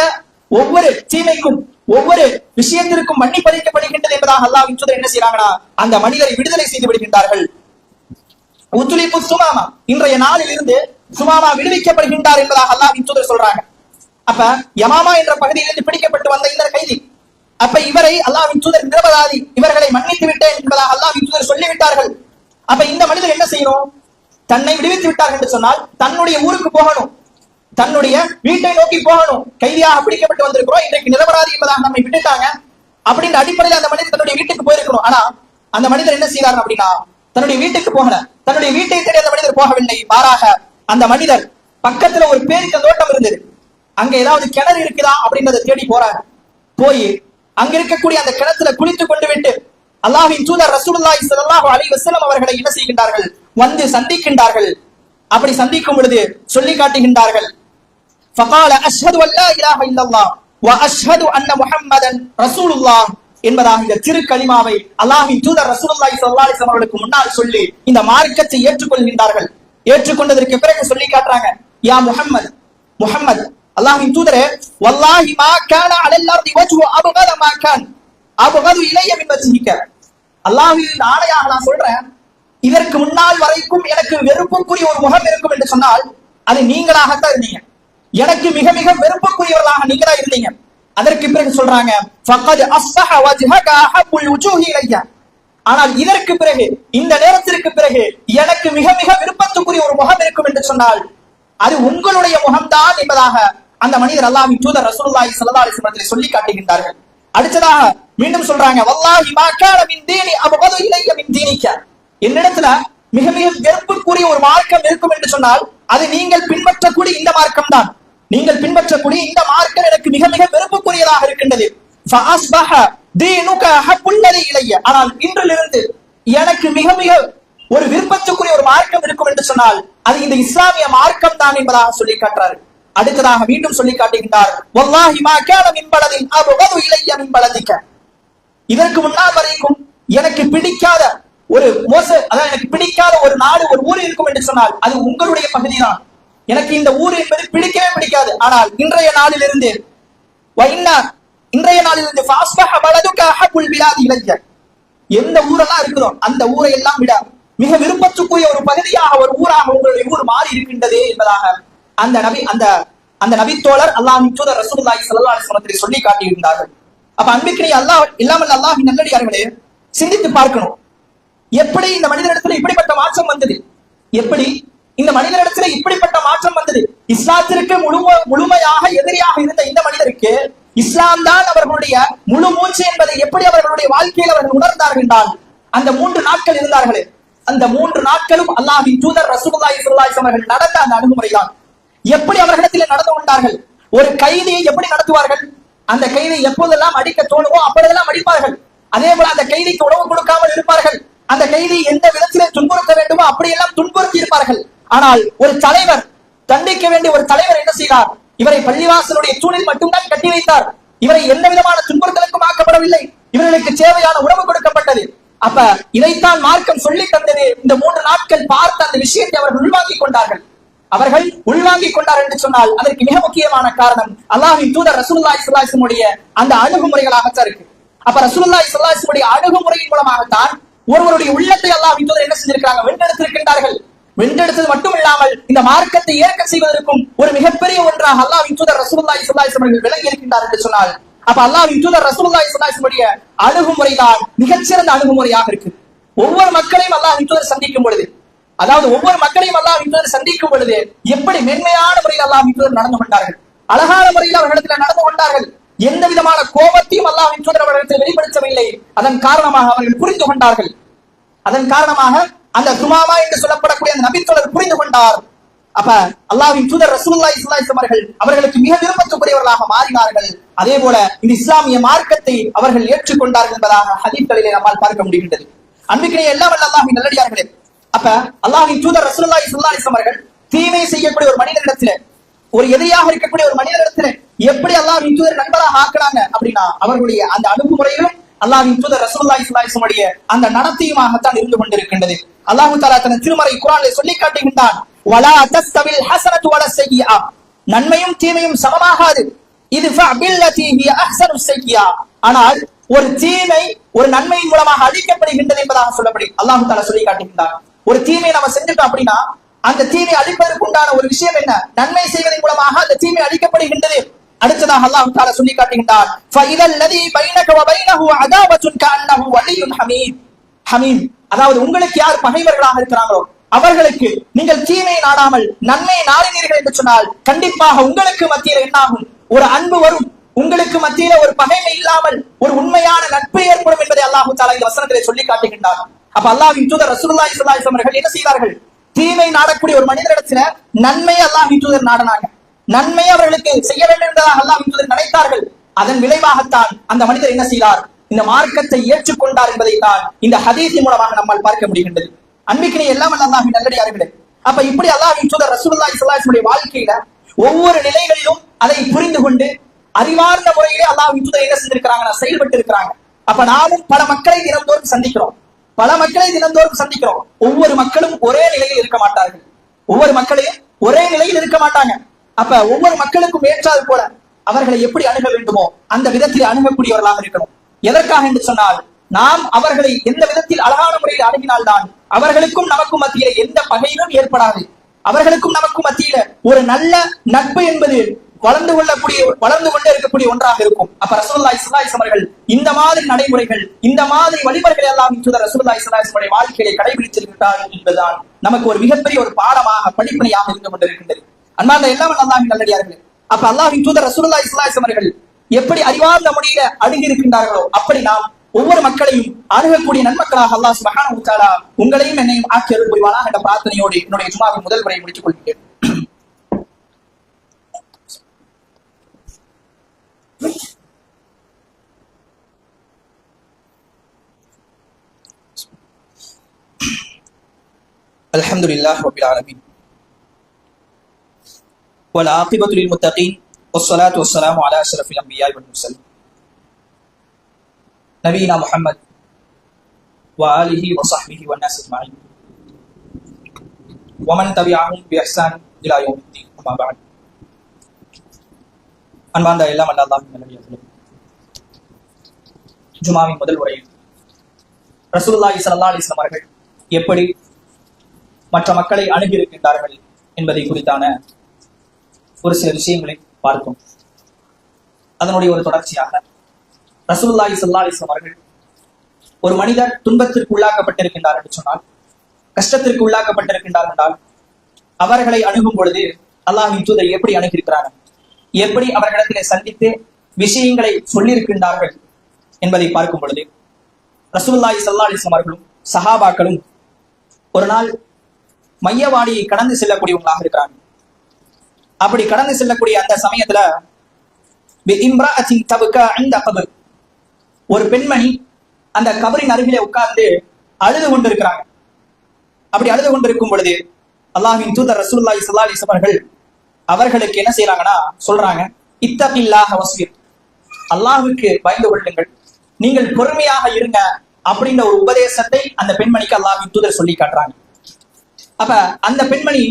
ஒவ்வொரு தீமைக்கும் ஒவ்வொரு விஷயத்திற்கும் மன்னிப்பளிக்கப்படுகின்றது என்பதாக அல்லாஹ் சுதர் என்ன செய்யறாங்கன்னா அந்த மனிதரை விடுதலை செய்து விடுகின்றார்கள். உத்துலிப்பு சுமாமா இன்றைய நாளில் இருந்து சுமாமா விடுவிக்கப்படுகின்றார் என்பதாக அல்லாஹ் சுதர் சொல்றாங்க. அப்ப யமாமா என்ற பகுதியிலிருந்து பிடிக்கப்பட்டு வந்த இந்த கைதி அப்ப இவரை அல்லாஹ்வின் தூதர் நிரபராதி இவர்களை மன்னித்து விட்டேன் என்பதாக அல்லாஹ்வின் தூதர் சொல்லிவிட்டார்கள். அப்ப இந்த மனிதர் என்ன செய்யணும்? தன்னை விடுவித்து விட்டார்கள் என்று சொன்னால் தன்னுடைய ஊருக்கு போகணும். தன்னுடைய வீட்டை நோக்கி போகணும். கைதியாக பிடிக்கப்பட்டு வந்திருக்கிறோம். இன்றைக்கு நிரபராதி என்பதாக நம்மை விட்டுட்டாங்க. அப்படின்ற அடிப்படையில் அந்த மனிதர் தன்னுடைய வீட்டுக்கு போயிருக்கணும். ஆனா அந்த மனிதர் என்ன செய்தார் அப்படின்னா தன்னுடைய வீட்டுக்கு போகல. தன்னுடைய வீட்டை தேடி அந்த மனிதர் போகவில்லை. மாறாக அந்த மனிதர் பக்கத்துல ஒரு பேரிக்க தோட்டம் இருந்தது. அங்க ஏதாவது கிணறு இருக்குதா அப்படின்றத தேடி போறாரு. போய் அங்கிருக்கக்கூடிய அந்த கிணத்துல குளித்துக் கொண்டு விட்டு அல்லாஹின் தூதர் ரசூலுல்லாஹி ஸல்லல்லாஹு அலைஹி வஸல்லம் அவர்களை என்ன செய்கின்றார்கள்? வந்து சந்திக்கின்றார்கள். அப்படி சந்திக்கும் பொழுது சொல்லி காட்டுகின்றார்கள். ஃபகால அஷ்ஹது அல்லா இலாஹ இல்லல்லாஹ் வ அஷ்ஹது அன்ன முஹம்மதன் ரசூலுல்லாஹ் என்பதாக இந்த திரு திருக்கலிமாவை அல்லாஹின் தூதர் ரசூலுல்லாஹி ஸல்லல்லாஹு அலைஹி அவர்களுக்கு முன்னால் சொல்லி இந்த மார்க்கத்தை ஏற்றுக்கொள்கின்றார்கள். ஏற்றுக்கொண்டதற்கு பிறகு சொல்லி காட்டுறாங்க யா முஹம்மது முஹம்மது அல்லாஹின் தூதரே வல்லாஹி மா கான அலல் அர்தி வஜ்ஹு அபகத மா கான். அபகது இலைய மின் வஜ்ஹிக அல்லாஹ்வின் ஆணையாக நான் சொல்றேன் இதற்கு முன்னால் வரைக்கும் எனக்கு வெறுப்புக்குரிய ஒரு முகம் இருக்கும் என்று சொன்னால் அது நீங்களாகத்தான் இருந்தீங்க. எனக்கு மிக மிக வெறுப்புக்குரியவர்களாக நீங்களா இருந்தீங்க. அதற்கு பிறகு சொல்றாங்க ஃபக்கத் அஸ்பஹ வஜ்ஹக அஹப்புல் வுஜூஹி இலையா. ஆனால் இதற்கு பிறகு இந்த நேரத்திற்கு பிறகு எனக்கு மிக மிக விருப்பத்துக்குரிய ஒரு முகம் இருக்கும் என்று சொன்னால் அது உங்களுடைய முகம்தான் என்பதாக அந்த மனிதர் அல்லாவின் தூதர் ரசூலுல்லாஹி ஸல்லல்லாஹு அலைஹி வஸல்லம் சொல்லி காட்டுகின்றார்கள். அடுத்ததாக மீண்டும் சொல்றாங்க வல்லாஹி மா கான மின் தீனி அபகது இலைய மின் தீனிக்க. என்னிடத்துல மிக மிக வெறுப்புக்குரிய ஒரு மார்க்கம் இருக்கும் என்று சொன்னால் அது நீங்கள் பின்பற்றக்கூடிய இந்த மார்க்கம் தான். நீங்கள் பின்பற்றக்கூடிய இந்த மார்க்கம் எனக்கு மிக மிக வெறுப்புக்குரியதாக இருக்கின்றது. ஆனால் இன்றிலிருந்து எனக்கு மிக மிக ஒரு விருப்பத்துக்குரிய ஒரு மார்க்கம் இருக்கும் என்று சொன்னால் அது இந்த இஸ்லாமிய மார்க்கம் தான் என்பதாக சொல்லி காட்டுறாரு. அடுத்ததாக மீண்டும் சொல்லி காட்டுகின்றார். இதற்கு முன்னால் வரைக்கும் எனக்கு பிடிக்காத ஒரு மோச அதாவது எனக்கு பிடிக்காத ஒரு நாடு ஒரு ஊர் இருக்கும் என்று சொன்னால் அது உங்களுடைய பகுதி தான் எனக்கு இந்த ஊர் என்பது பிடிக்கவே பிடிக்காது. ஆனால் இன்றைய நாளிலிருந்து வைன்னா இன்றைய நாளிலிருந்து ஃபாஸ்பஹ எந்த ஊரெல்லாம் இருக்கிறோம் அந்த ஊரை எல்லாம் விட மிக விருப்பத்துக்குரிய ஒரு பகுதியாக ஒரு ஊராக உங்களுடைய ஊர் மாறி இருக்கின்றது என்பதாக அந்த நபி அந்த அந்த நபித்தோழர் அல்லாஹ் தூதர் ரசூலுல்லாஹி ஸல்லல்லாஹு அலைஹி வஸல்லம் சொல்லி காட்டியிருந்தார்கள். அப்ப அன்பிற்குரிய அல்லாஹ் இல்லாமல் அல்லாஹ் நல்லடியார்களே சிந்தித்து பார்க்கணும். எப்படி இந்த மனிதனிடத்துல இப்படிப்பட்ட மாற்றம் வந்தது? எப்படி இந்த மனிதனிடத்துல இப்படிப்பட்ட மாற்றம் வந்தது? இஸ்லாத்திற்கு முழு முழுமையாக எதிரியாக இருந்த இந்த மனிதருக்கு இஸ்லாம் தான் அவர்களுடைய முழு மூச்சு என்பதை எப்படி அவர்களுடைய வாழ்க்கையில் அவர்கள் உணர்ந்தார்கள் என்றால் அந்த மூன்று நாட்கள் இருந்தார்களே அந்த மூன்று நாட்களும் அல்லாஹின் தூதர் ரசூலுல்லாஹி ஸல்லல்லாஹு அலைஹி அவர்கள் நடந்த அந்த அணுகுமுறை தான் எப்படி அவர்களிடத்தில் நடந்து கொண்டார்கள்? ஒரு கைதியை எப்படி நடத்துவார்கள்? அந்த கைதை எப்போதெல்லாம் அடிக்க தோணுமோ அப்பொழுதெல்லாம் அடிப்பார்கள். அதே போல அந்த கைதிக்கு உணவு கொடுக்காமல் இருப்பார்கள். அந்த கைதி எந்த விதத்திலே துன்புறுத்த வேண்டுமோ அப்படியெல்லாம் துன்புறுத்தி இருப்பார்கள். ஆனால் ஒரு தலைவர் தண்டிக்க வேண்டிய ஒரு தலைவர் என்ன செய்தார்? இவரை பள்ளிவாசலுடைய தூணில் மட்டும்தான் கட்டி வைத்தார். இவரை எந்த விதமான துன்புறுத்தலுக்கும் ஆக்கப்படவில்லை. இவர்களுக்கு தேவையான உணவு கொடுக்கப்பட்டது. அப்ப இதைத்தான் மார்க்கம் சொல்லி தந்தது. இந்த மூன்று நாட்கள் பார்த்து அந்த விஷயத்தை அவர்கள் உள்வாங்கிக் கொண்டார்கள். அவர்கள் உள்வாங்கிக் கொண்டார் என்று சொன்னால் அதற்கு மிக முக்கியமான காரணம் அல்லாஹின் தூதர் ரசூலுல்லாஹி ஸல்லல்லாஹு அந்த அணுகுமுறைகளாகத்தான் இருக்கு. அப்ப ரசூலுல்லாஹி ஸல்லல்லாஹு அணுகுமுறையின் மூலமாகத்தான் ஒருவருடைய உள்ளத்தை அல்லாஹின் தூதர் என்ன செஞ்சிருக்காங்க வென்றெடுத்திருக்கின்றார்கள். வென்றெடுத்தது மட்டும் இல்லாமல் இந்த மார்க்கத்தை ஏற்க செய்வதற்கும் ஒரு மிகப்பெரிய ஒன்றாக அல்லாஹின் தூதர் ரசூலுல்லாஹி ஸல்லல்லாஹு அவர்கள் விலகி இருக்கின்றார் என்று சொன்னால் அப்ப அல்லாஹின் தூதர் ரசூலுல்லாஹி ஸல்லல்லாஹு அலைஹி அணுகுமுறைதான் மிகச்சிறந்த அணுகுமுறையாக இருக்கு. ஒவ்வொரு மக்களையும் அல்லாஹின் தூதர் சந்திக்கும் பொழுது அதாவது ஒவ்வொரு மக்களையும் அல்லாஹ் தூதர் சந்திக்கும் பொழுது எப்படி மென்மையான முறையில் அல்லாஹ் தூதர் நடந்து கொண்டார்கள்? அழகான முறையில் அவர்களிடத்தில் நடந்து கொண்டார்கள். எந்த விதமான கோபத்தையும் அல்லாஹ் தூதர் அவர்களிடத்தில் வெளிப்படுத்தவில்லை. அதன் காரணமாக அவர்கள் புரிந்து கொண்டார்கள். அதன் காரணமாக அந்த துமாமா என்று சொல்லப்படக்கூடிய அந்த நபித்தோழர் புரிந்து கொண்டார். அப்ப அல்லாவின் தூதர் ரசூல்லா இஸ்லாம் அவர்கள் அவர்களுக்கு மிக விருப்பத்துக்குரியவர்களாக மாறினார்கள். அதே போல இந்த இஸ்லாமிய மார்க்கத்தை அவர்கள் ஏற்றுக்கொண்டார்கள் என்பதாக ஹதீப்களிலே நம்மால் பார்க்க முடிகின்றது. அன்பிற்கிடையே எல்லாம் வல்ல நல்லடியார்களே அப்ப அல்லாஹின் தூதர் ரசூலுல்லாஹி ஸல்லல்லாஹு அலைஹி அவர்கள் தீமை செய்யக்கூடிய ஒரு மனிதனிடத்துல ஒரு எதிரியாக இருக்கக்கூடிய ஒரு மனிதனிடத்துல எப்படி அல்லாஹின் தூதர் நண்பராக ஆக்குறாங்க அப்படின்னா அவர்களுடைய அந்த அணுகுமுறையிலும் அல்லாஹின் தூதர் ரசூலுல்லாஹி ஸல்லல்லாஹு அலைஹி அந்த நடத்தையுமாகத்தான் இருந்து கொண்டிருக்கின்றது. அல்லாஹ் தஆலா தன் திருமறை குர்ஆனிலே சொல்லி காட்டுகின்றான் வலா தஸ்தவில் ஹஸனத்து வல ஸய்யிஆ நன்மையும் தீமையும் சமமாகாது. இது ஃபபில்லதி ஹிய அஹ்ஸனு ஸய்யிஆ ஆனால் ஒரு தீமை ஒரு நன்மையின் மூலமாக அழிக்கப்படுகின்றது என்பதாக சொல்லப்படி அல்லாஹு தாலா சொல்லி காட்டுகின்றான். ஒரு தீமையை நம்ம செஞ்சுட்டோம் அப்படின்னா அந்த தீமை அழிப்பதற்கு உண்டான ஒரு விஷயம் என்ன? நன்மை செய்வதன் மூலமாக அந்த தீமை அழிக்கப்படுகின்றது. அடுத்ததாக அல்லாஹ் தஆலா சொல்லி காட்டுகின்றார் பைனக வ பைனஹு அதாவத்துன் கஅன்னஹு வலியுன் ஹமீம். ஹமீம். அதாவது உங்களுக்கு யார் பகைவர்களாக இருக்கிறாங்களோ அவர்களுக்கு நீங்கள் தீமை நாடாமல் நன்மை நாடினீர்கள் என்று சொன்னால் கண்டிப்பாக உங்களுக்கு மத்தியில் என்னாகும்? ஒரு அன்பு வரும். உங்களுக்கு மத்தியில ஒரு பகைமை இல்லாமல் ஒரு உண்மையான நட்பு ஏற்படும் என்பதை அல்லாஹு தாலா இந்த வசனத்திலே சொல்லி காட்டுகின்றார். அப்ப அல்லாஹின் தூதர் ரசூலுல்லாஹி ஸல்லல்லாஹு அலைஹி அவர்கள் என்ன செய்தார்கள்? தீமை நாடக்கூடிய ஒரு மனிதரிடத்துல நன்மை அல்லாஹின் தூதர் நாடனாங்க நன்மை அவர்களுக்கு செய்ய வேண்டும் என்றதாக அல்லாஹின் தூதர் நினைத்தார்கள். அதன் விளைவாகத்தான் அந்த மனிதர் என்ன செய்தார்? இந்த மார்க்கத்தை ஏற்றுக்கொண்டார் என்பதை தான் இந்த ஹதீஸின் மூலமாக நம்மால் பார்க்க முடிகின்றது. அன்பிக்கினை எல்லாம் அல்லாஹின் நல்லடியார்களே அப்ப இப்படி அல்லாஹின் தூதர் ரசூலுல்லாஹி ஸல்லல்லாஹு அலைஹி வாழ்க்கையில ஒவ்வொரு நிலைகளிலும் அதை புரிந்து கொண்டு அறிவார்ந்த முறையிலே அல்லாஹின் தூதர் என்ன செஞ்சிருக்கிறாங்க செயல்பட்டு இருக்கிறாங்க அப்ப நாமும் பல மக்களை தினந்தோறும் சந்திக்கிறோம். பல மக்களை தினந்தோறும் சந்திக்கிறோம். ஒவ்வொரு மக்களும் ஒரே நிலையில் இருக்க மாட்டார்கள். ஒவ்வொரு மக்களையும் ஒரே நிலையில் இருக்க மாட்டாங்க. அப்ப ஒவ்வொரு மக்களுக்கும் ஏற்றாது போல அவர்களை எப்படி அணுக வேண்டுமோ அந்த விதத்தில் அணுகக்கூடியவர்களாக இருக்கணும். எதற்காக என்று சொன்னால் நாம் அவர்களை எந்த விதத்தில் அழகான முறையில் அணுகினால்தான் அவர்களுக்கும் நமக்கும் மத்தியில எந்த பகையிலும் ஏற்படாது. அவர்களுக்கும் நமக்கும் மத்தியில ஒரு நல்ல நட்பு என்பது வளர்ந்து கொள்ளக்கூடிய வளர்ந்து கொண்டே இருக்கக்கூடிய ஒன்றாக இருக்கும். அப்ப ரசூலுல்லாஹி ஸல்லல்லாஹு அவர்கள் இந்த மாதிரி நடைமுறைகள் இந்த மாதிரி வழிமுறைகள் எல்லாம் தூதர் ரசூலுல்லாஹி ஸல்லல்லாஹு அலைஹி வாழ்க்கையை கடைபிடிச்சிருக்கிறார்கள் என்பதுதான் நமக்கு ஒரு மிகப்பெரிய ஒரு பாடமாக படிப்பனையாக இருந்து கொண்டிருக்கின்றது. அன்பார்ந்த எல்லாம் அல்லாஹின் நல்லடியார்கள் அப்ப அல்லாஹின் தூதர் ரசூலுல்லாஹி ஸல்லல்லாஹு அவர்கள் எப்படி அறிவார்ந்த முறையில அணுகி இருக்கின்றார்களோ அப்படி நாம் ஒவ்வொரு மக்களையும் அணுகக்கூடிய நன்மக்களாக அல்லாஹ் மகான வ உங்களையும் என்னையும் ஆக்கி புரிவானா என்ற பிரார்த்தனையோடு என்னுடைய சுமாவின் முதல் முறையை முடித்துக் கொள்கிறேன். الحمد لله رب العالمين والعاقبة للمتقين والصلاة والسلام على أشرف الأنبياء والمرسلين نبينا محمد وآله وصحبه والناس أجمعين ومن تبعهم بإحسان إلى يوم الدين أما بعد அன்பார்ந்த எல்லாம் அல்ல அல்லாஹ் நல்லடியார்களே ஜுமாவின் முதல் உரையில் ரசூலுல்லாஹி ஸல்லல்லாஹு அலைஹி வஸல்லம் அவர்கள் எப்படி மற்ற மக்களை அணுகியிருக்கின்றார்கள் என்பதை குறித்தான ஒரு சில விஷயங்களை பார்த்தோம் அதனுடைய ஒரு தொடர்ச்சியாக ரசூலுல்லாஹி ஸல்லல்லாஹு அவர்கள் ஒரு மனிதர் துன்பத்திற்கு உள்ளாக்கப்பட்டிருக்கின்றார் என்று சொன்னால் கஷ்டத்திற்கு உள்ளாக்கப்பட்டிருக்கின்றார் என்றால் அவர்களை அணுகும் பொழுது அல்லாஹின் தூதர் எப்படி அணுகியிருக்கிறார்கள்? எப்படி அவர்களிடத்திலே சந்தித்து விஷயங்களை சொல்லியிருக்கின்றார்கள் என்பதை பார்க்கும் பொழுது ரசூல்லாய் ஸல்லல்லாஹு அவர்களும் சஹாபாக்களும் ஒரு நாள் மையவாடியை கடந்து செல்லக்கூடியவங்களாக இருக்கிறாங்க அப்படி கடந்து செல்லக்கூடிய அந்த சமயத்துல அந்த ஒரு பெண்மணி அந்த கபரின் அருகிலே உட்கார்ந்து அழுது கொண்டிருக்கிறாங்க. அப்படி அழுது கொண்டிருக்கும் பொழுது அல்லாஹின் தூதர் ரசூல்லாய் ஸல்லல்லாஹு அலைஹி அவர்கள் அவர்களுக்கு என்ன செய்யறாங்கன்னா சொல்றாங்க இத்தபில்லாக வஸ்பிர் அல்லாஹுக்கு பயந்து கொள்ளுங்கள். நீங்கள் பொறுமையாக இருங்க அப்படின்ற ஒரு உபதேசத்தை அந்த பெண்மணிக்கு அல்லாஹின் தூதர் சொல்லி காட்டுறாங்க. அப்ப அந்த பெண்மணி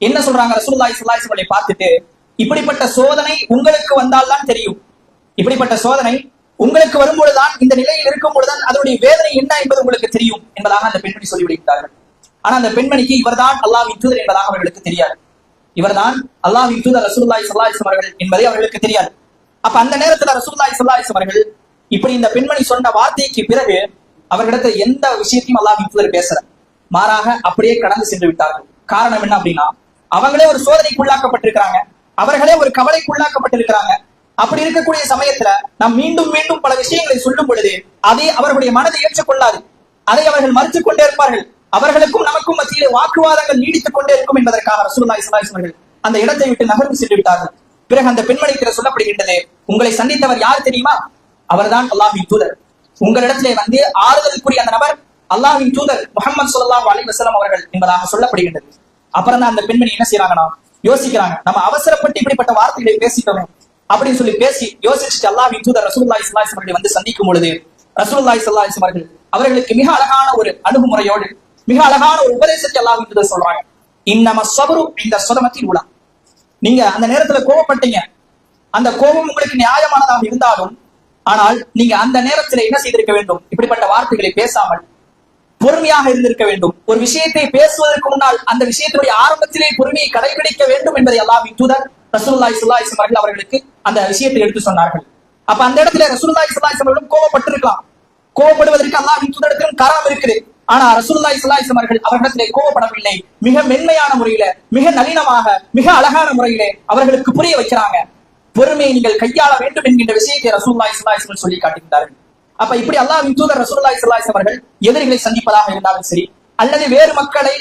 என்ன சொல்றாங்க? ரசூல்லாய் சுல்லாய் பார்த்துட்டு இப்படிப்பட்ட சோதனை உங்களுக்கு வந்தால்தான் தெரியும். இப்படிப்பட்ட சோதனை உங்களுக்கு வரும்பொழுதுதான் இந்த நிலையில் இருக்கும் பொழுதுதான் அதனுடைய வேதனை என்ன என்பது உங்களுக்கு தெரியும் என்பதாக அந்த பெண்மணி சொல்லிவிடுகிறார்கள் ஆனா அந்த பெண்மணிக்கு இவர்தான் அல்லாஹ் தூதர் என்பதாக அவர்களுக்கு தெரியாது. இவர்தான் அல்லாஹ் தூதர் ரசூல்லாய் ஸல்லல்லாஹு அவர்கள் என்பதை அவர்களுக்கு தெரியாது. அப்ப அந்த நேரத்துல ரசூல்லாய் ஸல்லல்லாஹு அவர்கள் இப்படி இந்த பெண்மணி சொன்ன வார்த்தைக்கு பிறகு அவர்களிடத்துல எந்த விஷயத்தையும் அல்லாஹ் தூதர் பேசுறார் மாறாக அப்படியே கடந்து சென்று விட்டார்கள். காரணம் என்ன அப்படின்னா அவங்களே ஒரு சோதனைக்கு உள்ளாக்கப்பட்டிருக்கிறாங்க அவர்களே ஒரு கவலைக்கு உள்ளாக்கப்பட்டிருக்கிறாங்க அப்படி இருக்கக்கூடிய சமயத்துல நாம் மீண்டும் மீண்டும் பல விஷயங்களை சொல்லும் பொழுது அதை அவர்களுடைய மனதை ஏற்றுக்கொள்ளாது. அதை அவர்கள் மறுத்துக் கொண்டே இருப்பார்கள். அவர்களுக்கும் நமக்கும் மத்தியிலே வாக்குவாதங்கள் நீடித்துக் கொண்டே இருக்கும் என்பதற்காக ரசூலுல்லாஹி ஸல்லல்லாஹு அவர்கள் அந்த இடத்தை விட்டு நகர்ந்து சென்று விட்டார்கள். பிறகு அந்த பெண்மணிக்கு சொல்லப்படுகின்றது உங்களை சந்தித்தவர் யார் தெரியுமா? அவர்தான் அல்லாஹின் தூதர். உங்களிடத்திலே வந்து ஆறுதலுக்குரிய அந்த நபர் அல்லாஹ்வின் தூதர் முகமது சுல்லாஹ் அலி வசலம் அவர்கள் என்பதாக சொல்லப்படுகின்றது. அப்புறம் தான் அந்த பெண்மணி என்ன செய்யறாங்கன்னா யோசிக்கிறாங்க. நம்ம அவசரப்பட்டு இப்படிப்பட்ட வார்த்தைகளை பேசிட்டோமே அப்படின்னு சொல்லி பேசி யோசிச்சுட்டு அல்லாஹ்வின் தூதர் ரசூல்லாய் ஸல்லல்லாஹு அவர்களை வந்து சந்திக்கும் பொழுது ரசூல்லாய் ஸல்லல்லாஹு அவர்கள் அவர்களுக்கு மிக அழகான ஒரு அணுகுமுறையோடு மிக அழகான ஒரு உபதேசத்தை அல்லாஹ்வின் தூதர் சொல்றாங்க. இன்னம சபரு இந்த சுதமத்தில் உலா. நீங்க அந்த நேரத்துல கோபப்பட்டீங்க. அந்த கோபம் உங்களுக்கு நியாயமானதாக இருந்தாலும் ஆனால் நீங்க அந்த நேரத்துல என்ன செய்திருக்க வேண்டும்? இப்படிப்பட்ட வார்த்தைகளை பேசாமல் பொறுமையாக இருந்திருக்க வேண்டும். ஒரு விஷயத்தை பேசுவதற்கு முன்னால் அந்த விஷயத்துடைய ஆரம்பத்திலே பொறுமையை கடைபிடிக்க வேண்டும் என்பதை அல்லாஹ் தூதர் ரசூல்லாய் ஸல்லல்லாஹு அவர்கள் அவர்களுக்கு அந்த விஷயத்தை எடுத்து சொன்னார்கள். அப்ப அந்த இடத்துல ரசூல்லாய் ஸல்லல்லாஹு அவர்களும் கோபப்பட்டிருக்கலாம். கோபப்படுவதற்கு அல்லாஹ்வின் தூதரத்திலும் கராம் இருக்குது. ஆனா ரசூல்லாய் சுல்லாய் அவர்கள் அவர்களிடத்திலே கோபப்படவில்லை. மிக மென்மையான முறையில மிக நளினமாக மிக அழகான முறையிலே அவர்களுக்கு புரிய வைக்கிறாங்க. பொறுமையை நீங்கள் கையாள வேண்டும் என்கின்ற விஷயத்தை ரசூல்லாய் ஸல்லல்லாஹு சொல்லி காட்டுகின்றார்கள். அப்ப இப்படி அல்லாவின் தூதர் ரசூல்லாய் ஸல்லல்லாஹு அவர்கள் எதிரிகளை சந்திப்பதாக இருந்தாலும் சரி அல்லது வேறு மக்களை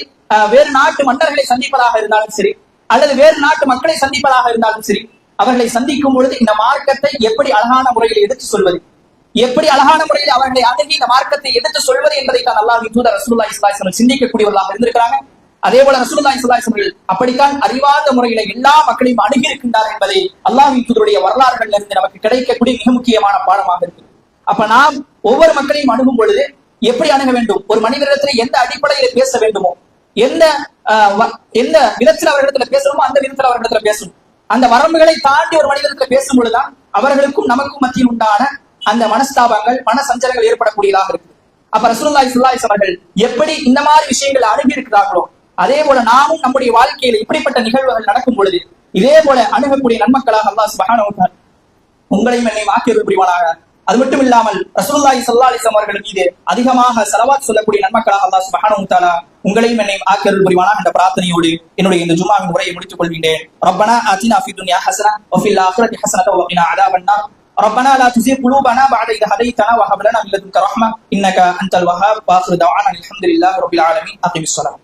வேறு நாட்டு மன்னர்களை சந்திப்பதாக இருந்தாலும் சரி அல்லது வேறு நாட்டு மக்களை சந்திப்பதாக இருந்தாலும் சரி அவர்களை சந்திக்கும் பொழுது இந்த மார்க்கத்தை எப்படி அழகான முறையில் எடுத்து சொல்வது? எப்படி அழகான முறையில் அவர்களை அணுகி இந்த மார்க்கத்தை எடுத்து சொல்வது என்பதை தான் அல்லாஹ்வின் தூதர் ரசூலுல்லாஹி ஸல்லல்லாஹு சிந்திக்கக்கூடியவர்களாக இருந்திருக்கிறாங்க. அதே போல ரசூலுல்லாஹி ஸல்லல்லாஹு அவர்கள் அப்படித்தான் அறிவார்ந்த முறையில எல்லா மக்களையும் அணுகி இருக்கின்றார் என்பதை அல்லாஹ் தூதருடைய வரலாறுகளில் இருந்து நமக்கு கிடைக்கக்கூடிய மிக முக்கியமான பாடமாக இருக்கு அப்ப நாம் ஒவ்வொரு மக்களையும் அணுகும் பொழுது எப்படி அணுக வேண்டும்? ஒரு மனிதரிடத்துல எந்த அடிப்படையில பேச வேண்டுமோ? எந்த ஆஹ், எந்த விதத்தில் அவர்களிடத்துல பேசணுமோ அந்த விதத்தில் அவர்களிடத்துல பேசணும். அந்த வரம்புகளை தாண்டி ஒரு மனிதத்துல பேசும் பொழுதுதான் அவர்களுக்கும் நமக்கும் மத்தியில் உண்டான அந்த மனஸ்தாபங்கள் மன சஞ்சலங்கள் ஏற்படக்கூடியதாக இருக்கு அப்ப ரசூல்லாய் சுல்லாய் அவர்கள் எப்படி இந்த மாதிரி விஷயங்கள் அணுகி இருக்கிறார்களோ அதே போல நாமும் நம்முடைய வாழ்க்கையில இப்படிப்பட்ட நிகழ்வுகள் நடக்கும் பொழுது இதே போல அணுகக்கூடிய நன்மக்களாக அல்லாஹ் சுப்ஹானஹு உங்களையும் என்னை ஆக்கியது புரிவானாக அது மட்டும் இல்லாமல் ரசூல்லாய் சல்லா அவர்கள் மீது அதிகமாக செலவாத் சொல்லக்கூடிய நன்மக்களாக அல்லா சுபஹானும் தாலா உங்களையும் என்னையும் ஆக்கியருள் புரிவானாக என்ற பிரார்த்தனையோடு என்னுடைய இந்த ஜுமாவின் உரையை முடித்துக் கொள்கின்றேன். ரப்பனா அத்தினா ஃபி துன்யா ஹசனா வஃபில் ஆஹிரதி ஹசனத வஃபினா அதாவன்னா ربنا لا تزغ قلوبنا بعد إذ هديتنا وهب لنا من لدنك رحمة إنك أنت الوهاب وآخر دعوانا الحمد لله رب العالمين أقم الصلاة